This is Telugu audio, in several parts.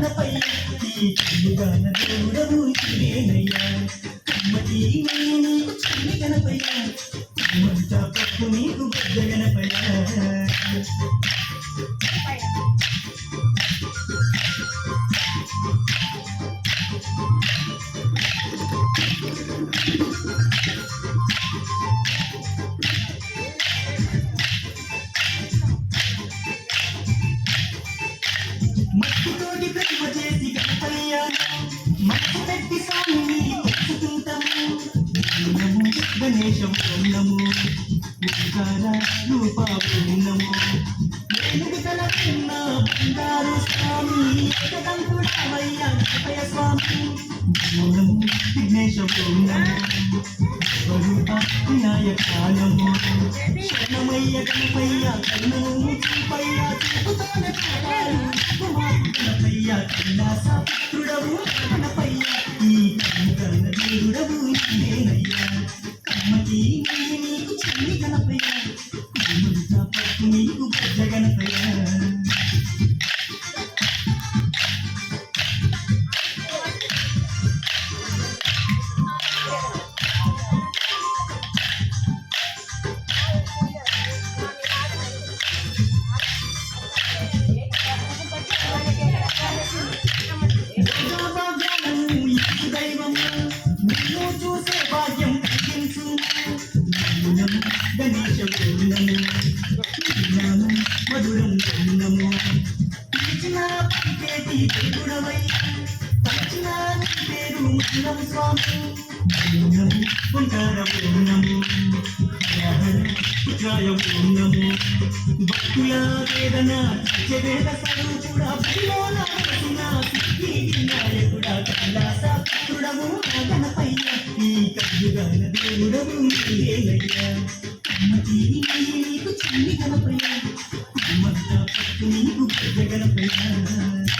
గణపయ్య ఈ కన్నుగాన దేవుడవు నేనయ్యా కమ్మటి నీకు చిన్ని గణపయ్య మంచా పప్పు నీకు పెద్ద గణపయ్య నమో గణేశం నమో ఓంకార రూప నమో ఏనుగు తల చిన్న బంగారు స్వామి ఏకదంతుడవయ్య గణపయ్య స్వామి నమో విఘ్నేశం నమో స్వరూప వినాయక నమో శరణమయ్య గణపయ్య కన్నను చూపయ్య చూపుతాన కాడారు కుమారు గణపయ్య కైలాస పుత్రుడవు గణపయ్య పెద్ద గణపయ్య నీ పేరు స్వామి పూర్ణము ఓంకార పూర్ణము పుత్రాయ పూర్ణము భక్తుల వేదన వేద స్వరూపుడా భయోన వసిన కైలాస పుత్రుడము ఈ కయ్యుగాన నీకు చిన్ని పట్టు నీకు పెద్ద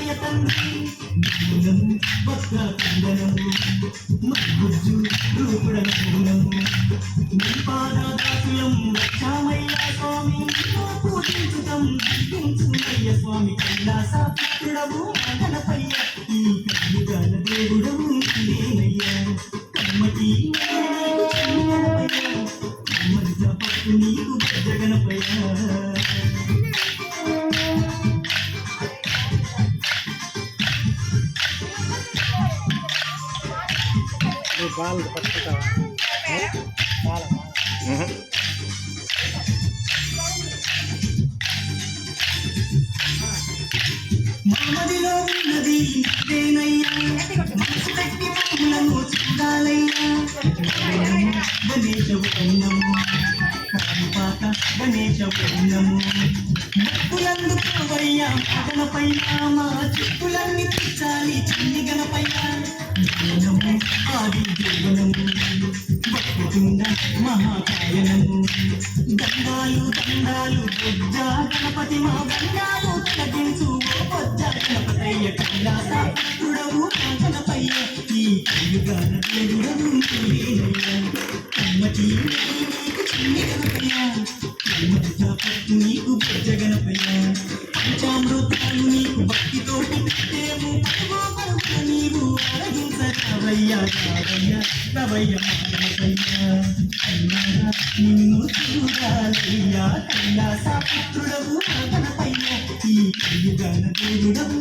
భక్తితోటి తండ్రి భక్త కందనము మద్గుజ్జు రూపుడ నీ పాదాదాసులం రక్షామయ్య స్వామి నిన్ను పూజించుతం స్వామి కైలాస గణపయ్య బాల్ పట్టుకుంటావా? బాల మామదిలో ఉన్నది నీవేనయ్యా మనసు పెట్టి మమ్ములను చూడాలయ్యా గణేశ ఉన్నము కాణిపాక గణేశ ఉన్నము మొక్కులందుకోవయ్యా గణపయ్యా మా చిక్కులన్నీ తీర్చాలి చిన్ని గణపయ్యా జ్ఞానము ఆది జీవనము భక్తుతుండ మహాకాయనము గంగాలు గంగాలు బొజ్జ గణపతి మా గంగాలు తొలగించు ఓ బొజ్జ గణపతయ్య కైలాస పుత్రుడవు మా గణపయ్య ఈ కయ్యుగాన దేవుడవు నీవేనయ్యా కమ్మటి నీకు చిన్ని గణపయ్య. కమ్మటిత పట్టు నీకు బొజ్జ గణపయ్య పంచామృతాలు నీకు భక్తితోటి పెట్టేము. పరుగు ఆరగించవయ్యా రావయ్యా రవయ్య మానవయ్యా అన్నారా నిన్ను చూడాలయ్యా కైలాస పుత్రుడవు ఈ దేవుడవు